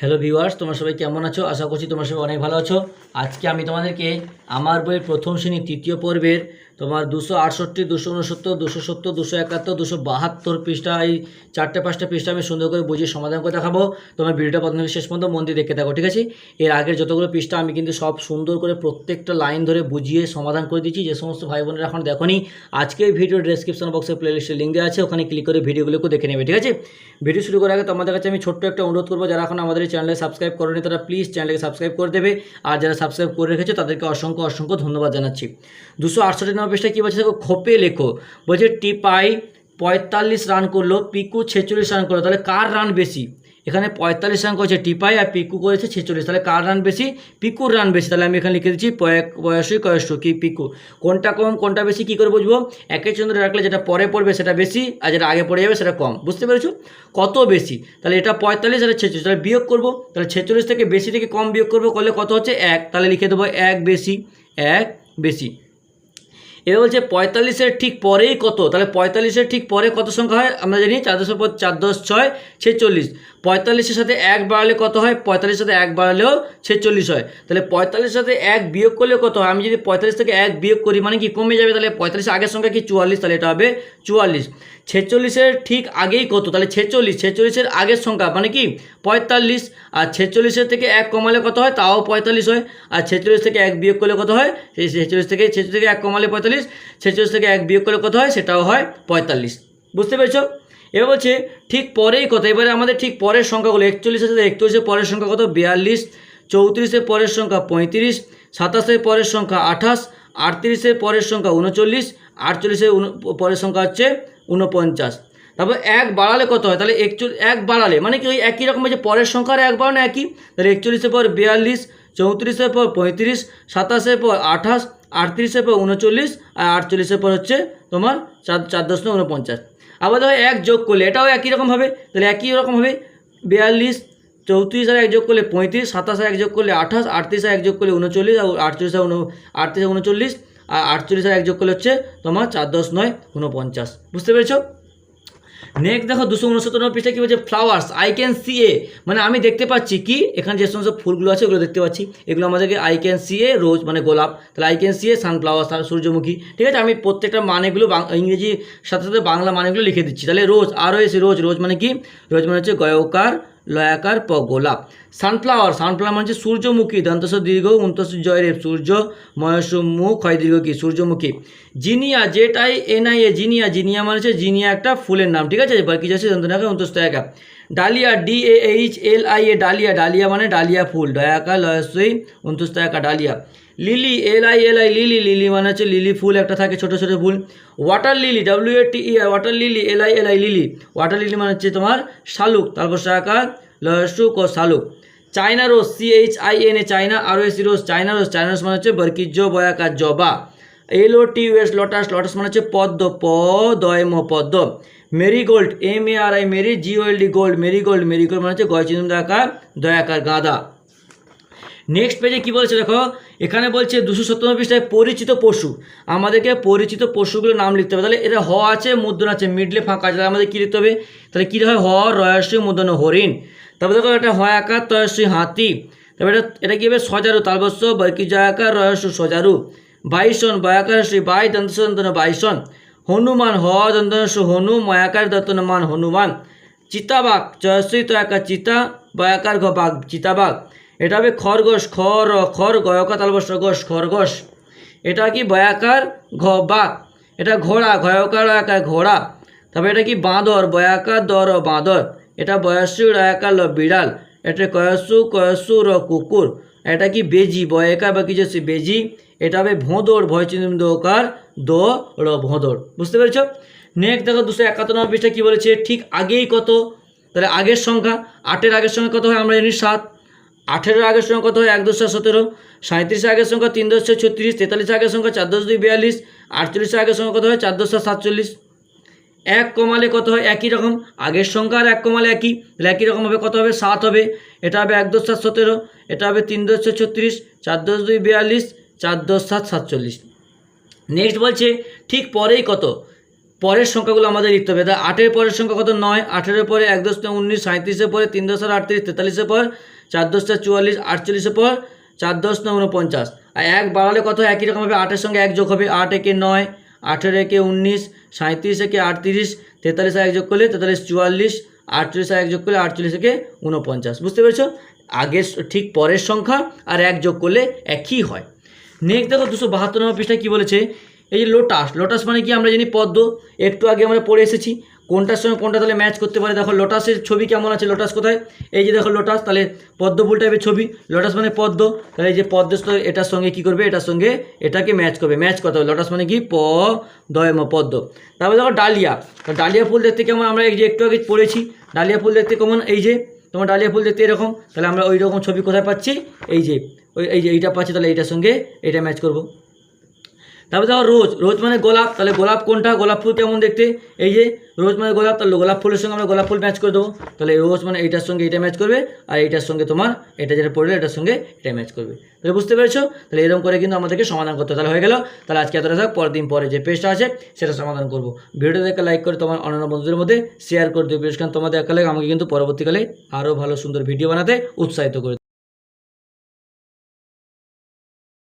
Hello viewers তোমরা সবাই কেমন আছো? আশা করছি তোমরা সবাই অনেক ভালো আছো। আজকে আমি তোমাদেরকে আমার বইয়ের প্রথম শ্রেণির তৃতীয় পর্বের তোমার দুশো আটষট্টি, দুশো উনসত্তর দুশো সত্তর, দুশো একাত্তর, দুশো বাহাত্তর পৃষ্ঠা, এই চারটে, পাঁচটা পৃষ্ঠা আমি সুন্দর করে বুঝিয়ে সমাধান করে দেখাবো। তোমার ভিডিওটা প্রথম শেষ পর্যন্ত মন দিয়ে দেখতে থাকো, ঠিক আছে? এর আগের যতগুলো পৃষ্ঠা আমি কিন্তু সব সুন্দর করে প্রত্যেকটা লাইন ধরে বুঝিয়ে সমাধান করে দিচ্ছি যে সমস্ত ভাই বোনেরা এখন দেখোনি আজকে ভিডিও ডেসক্রিপশন বক্সে প্লেলিস্টের লিঙ্ক দেওয়া আছে, ওখানে ক্লিক করে ভিডিওগুলোকে দেখে নেবে, ঠিক আছে? ভিডিও শুরু করার আগে তোমাদের কাছে আমি ছোট্ট একটা অনুরোধ করব, যারা এখন আমাদের এই চ্যানেলে সাবস্ক্রাইব করেনি, তারা প্লিজ চ্যানেলকে সাবস্ক্রাইব করে দেবে। আর যারা সাবস্ক্রাইব করে রেখেছে, তাদেরকে অসংখ্য অসংখ্য ধন্যবাদ জানাচ্ছি। দুশো আটষট্টি পেজটা কী বলছে? দেখো, খোপে লেখো। বলছে, টিপাই পঁয়তাল্লিশ রান করল, পিকু ছেচল্লিশ রান করল। তাহলে কার রান বেশি? এখানে পঁয়তাল্লিশ রান করেছে টিপাই আর পিকু করেছে ছেচল্লিশ। তাহলে কার রান বেশি? পিকুর রান বেশি। তাহলে আমি এখানে লিখে দিচ্ছি পয়- বয়সী কয়স্য কি পিকু। কোনটা কম, কোনটা বেশি, কী করে বুঝব? একের চন্দ্রে রাখলে যেটা পরে পড়বে সেটা বেশি আর যেটা আগে পড়ে যাবে সেটা কম। বুঝতে পেরেছ? কত বেশি? তাহলে এটা পঁয়তাল্লিশ আর ছেচল্লিশ। তাহলে বিয়োগ করব। তাহলে ছেচল্লিশ থেকে বেশি থেকে কম বিয়োগ করব। করলে কত হচ্ছে? এক। তাহলে লিখে দেবো, এক বেশি এক বেশি। এবার বলছে পঁয়তাল্লিশের ঠিক পরেই কত? তাহলে পঁয়তাল্লিশের ঠিক পরে কত সংখ্যা হয়? আমরা জানি চার পর চার দশ, ছয়, ছেচল্লিশ। পঁয়তাল্লিশের সাথে এক বাড়ালে কত হয়? পঁয়তাল্লিশের সাথে এক বাড়ালেও ছেচল্লিশ হয়। তাহলে পঁয়তাল্লিশের সাথে এক বিয়োগ করলে কত হয়? আমি যদি পঁয়তাল্লিশ থেকে এক বিয়োগ করি মানে কি কমে যাবে? তাহলে পঁয়তাল্লিশ আগের সংখ্যা কি? চুয়াল্লিশ। তাহলে এটা হবে চুয়াল্লিশ। ছেচল্লিশের ঠিক আগেই কত? তাহলে ছেচল্লিশ। ছেচল্লিশের আগের সংখ্যা মানে কি? পঁয়তাল্লিশ। আর ছেচল্লিশের থেকে এক কমালে কত হয়? তাও পঁয়তাল্লিশ হয়। আর ছেচল্লিশ থেকে এক বিয়োগ করলে কত হয়? সেই ছেচল্লিশ থেকে ছেচল্লিশ থেকে এক কমালে পঁয়তাল্লিশ। ছেচল্লিশ থেকে এক বিয়োগ করলে কত হয়? সেটাও হয় পঁয়তাল্লিশ। বুঝতে পেরেছ? এবার বলছে, ঠিক পরেই কত এবারে আমাদের ঠিক পরের সংখ্যাগুলো একচল্লিশের সাথে একচল্লিশের পরের সংখ্যা কত? বিয়াল্লিশ। চৌত্রিশের পরের সংখ্যা পঁয়ত্রিশ। সাতাশের পরের সংখ্যা আঠাশ। আটত্রিশের পরের সংখ্যা উনচল্লিশ। আটচল্লিশের পরের সংখ্যা হচ্ছে উনপঞ্চাশ তারপর এক বাড়ালে কত হয়? তাহলে একচল্লিশ, এক বাড়ালে মানে কি ওই একই রকম যে পরের সংখ্যার এক বাড়ানো একই। তাহলে একচল্লিশের পর বিয়াল্লিশ চৌত্রিশের পর পঁয়ত্রিশ সাতাশের পর আঠাশ আটত্রিশের পর উনচল্লিশ, আর আটচল্লিশের পর হচ্ছে তোমার চার চার দশ নয় উনপঞ্চাশ আবার দেখো এক যোগ করলে এটাও একই রকম হবে, তাহলে একই রকম হবে বিয়াল্লিশ, চৌত্রিশ হাজার এক যোগ করলে পঁয়ত্রিশ, সাতাশ এক যোগ করলে আঠাশ, আটত্রিশ আর এক যোগ করলে উনচল্লিশ, আর আটচল্লিশ উন, আটত্রিশ উনচল্লিশ, আর আটচল্লিশ আর এক যোগ করলে হচ্ছে তোমার চার দশ নয়, উনপঞ্চাশ। বুঝতে পেরেছ? নেক্সট দেখো দুশো উনসত্তর নম্বর পৃষ্ঠা কী বলছে? Flowers I can see a মানে আমি দেখতে পাচ্ছি কি? এখানে যে সমস্ত ফুলগুলো আছে, ওগুলো দেখতে পাচ্ছি। এগুলো আমাদেরকে I can see a rose মানে গোলাপ। তাহলে I can see a sunflowers আর সূর্যমুখী। ঠিক আছে? আমি প্রত্যেকটা মানেগুলো ইংরেজির ইংরেজি সাথে সাথে বাংলা মানেগুলো লিখে দিচ্ছি। তাহলে রোজ আরও এসে রোজ রোজ মানে কি? রোজ মানে হচ্ছে গয়কার লয়াকার প গোলাপ সানফ্লাওয়ার সানফ্লাওয়ার মানে সূর্যমুখী দন্তস দীর্ঘ উন্তস জয়রেব সূর্য ময়স মুখ হয় দীর্ঘ কি? সূর্যমুখী। জিনিয়া, যেটাই এনআইএ, জিনিয়া জিনিয়া মানে হচ্ছে জিনিয়া একটা ফুলের নাম, ঠিক আছে? বাকি যাচ্ছে? দন্তনাকা উন্তস্ত একা dahlia, D A H L I A, dahlia dahlia মানে ডালিয়া ফুল। ডয়াকা লয়সই উন্তস্ত একা dahlia. Lily, L I L I, lily lily মানে হচ্ছে লিলি ফুল একটা থাকে, ছোটো ছোটো ফুল। Water lily W A T E water lily L I L I lily water lily মানে হচ্ছে তোমার শালুক, তারপর শাকার লয়সুক ও শালুক। China rose C H I N A China R S rose China rose China rose মানে হচ্ছে বরকিজ বয়াকার জবা। L O T U S lotus lotus মানে হচ্ছে পদ্ম প দয় ম পদ্ম। Marigold M A R I Mary G O L D gold marigold marigold মানে হচ্ছে গয়চিন্দু আকার দয়াকার গাঁদা নেক্সট পেজে কি বলছে দেখো? এখানে বলছে দুশো সত্তর পৃষ্ঠায় পরিচিত পশু। আমাদেরকে পরিচিত পশুগুলোর নাম লিখতে হবে। তাহলে এটা হ আছে, মুদ্রণ আছে মিডলে ফাঁকা আছে। তাহলে আমাদের কী লিখতে হবে? তাহলে কী হয়? হ রয়স্বী মুদ্রণ হরিণ তারপর দেখো এটা হয় আকার তয়স্বী হাতি। তারপরে এটা এটা কী হবে? সজারু তালবস্য বৈকি, জয়াকার রহস্য সজারু। বাইশন, বয়াকার শ্রী বাই, দন্ত দন্তন বাইশন। হনুমান, হ দন্তন হনু, ময়াকার দন্তন মান, হনুমান। চিতাবাঘ জয়শ্রী তয়াকার চিতা, বয়াকার ঘ, বাঘ, চিতাবাঘ। এটা হবে খরগোশ খর খর গয়কা তালবস্য গোশ খরগোশ এটা কি বয়াকার ঘ বাঘ এটা ঘোড়া ঘয়কার আকার ঘোড়া। তারপরে এটা কি বাঁদর, বয়াকার দর, বাঁদর। এটা বয়স্যু রয়াকার ল, বিড়াল। এটা কয়সু কয়সু র, কুকুর। এটা কি বেজি, বয়কার বা কিছু বেজি। এটা হবে ভোঁদর ভয়চিন্দকার দো, র, ভোঁদর। বুঝতে পেরেছ? নেক্সট দেখো দুশো একাত্তর নম্বর পৃষ্ঠা কী বলেছে? ঠিক আগেই কত? তাহলে আগের সংখ্যা, আটের আগের সংখ্যা কত হয়? আমরা জানি সাত। আঠেরোর আগের সংখ্যা কত হয়? এক দশ সতেরো। সাঁত্রিশের আগের সংখ্যা তিন দশ ছত্রিশ। তেতাল্লিশ আগের সংখ্যা চার দশ দুই বিয়াল্লিশ। আটচল্লিশের আগের সংখ্যা কত হয়? চার দশ সাতচল্লিশ। এক কমালে কত হয়? একই রকম। আগের সংখ্যা আর এক কমালে একই। তাহলে একই রকম হবে কত হবে? সাত হবে। এটা হবে এক দশ সাত সতেরো। এটা হবে তিন দশ ছত্রিশ। চার দশ দুই বিয়াল্লিশ। চার দশ সাত সাতচল্লিশ। নেক্সট বলছে, ঠিক পরেই কত? পরের সংখ্যাগুলো আমাদের লিখতে হবে। তা আটের পরের সংখ্যা কত? নয়। আঠেরোর পরে এক দশটা উনিশ সাঁত্রিশের পরে তিন দশ আটত্রিশ, তেতাল্লিশের পর চার দশটা চুয়াল্লিশ, আটচল্লিশের পর চার দশ না উনপঞ্চাশ। আর এক বাড়ালে কত? একই রকম হবে। আটের সঙ্গে এক যোগ হবে। আট একে নয়, আঠেরো একে উনিশ সাঁত্রিশ একে আটত্রিশ, তেতাল্লিশ এক যোগ করলে তেতাল্লিশ চুয়াল্লিশ, আটচল্লিশ এক যোগ করলে আটচল্লিশ একে উনপঞ্চাশ। বুঝতে পেরেছ? আগের ঠিক পরের সংখ্যা আর এক যোগ করলে একই হয়। নেক্সট দেখো দুশো বাহাত্তর নম্বর পৃষ্ঠায় কী বলেছে? এই যে লোটাস লোটাস মানে কি আমরা জানি পদ্ম? একটু আগে আমরা পড়ে এসেছি। কোনটার সঙ্গে কোনটা তাহলে ম্যাচ করতে পারে? দেখো লোটাসের ছবি কেমন আছে লোটাস কোথায়? এই যে দেখো লোটাস তাহলে পদ্ম ফুল টাইপের ছবি। লোটাস মানে পদ্ম, তাহলে এই যে পদ্ম এটার সঙ্গে কি করবে? এটার সঙ্গে এটাকে ম্যাচ করবে। ম্যাচ করতে হবে। লোটাস মানে কি? প দয় ম, পদ্ম। তারপরে দেখো ডালিয়া। ডালিয়া ফুল দেখতে কেমন? আমরা এই যে একটু আগে পড়েছি। ডালিয়া ফুল দেখতে কেমন? এই যে, তোমার ডালিয়া ফুল দেখতে এরকম। তাহলে আমরা ওই রকম ছবি কোথায় পাচ্ছি? এই যে, ওই, এই যে এইটা পাচ্ছি, তাহলে এইটার সঙ্গে এটা ম্যাচ করব। তারপরে দেখো রোজ রোজ মানে গোলাপ, তাহলে গোলাপ কোনটা? গোলাপ ফুল কেমন দেখতে? এই যে, রোজ মানে গোলাপ, তাহলে গোলাপ ফুলের সঙ্গে আমরা গোলাপ ফুল ম্যাচ করে দেবো। তাহলে রোজ মানে এইটার সঙ্গে এটা ম্যাচ করবে, আর এইটার সঙ্গে তোমার এটা যেটা পড়লে এটার সঙ্গে এটা ম্যাচ করবে। তাহলে বুঝতে পেরেছ? তাহলে এরকম করে কিন্তু আমাদেরকে সমাধান করতে। তাহলে হয়ে গেল। তাহলে আজকে এতটা থাক, পরের দিন পরে যে পেজটা আছে, সেটা সমাধান করব। ভিডিওটা দেখে লাইক করে তোমার অন্যান্য বন্ধুদের মধ্যে শেয়ার করে দেবে বিশেষ করে তোমাদের একালে আমাকে কিন্তু পরবর্তীকালে আরও ভালো সুন্দর ভিডিও বানাতে উৎসাহিত করে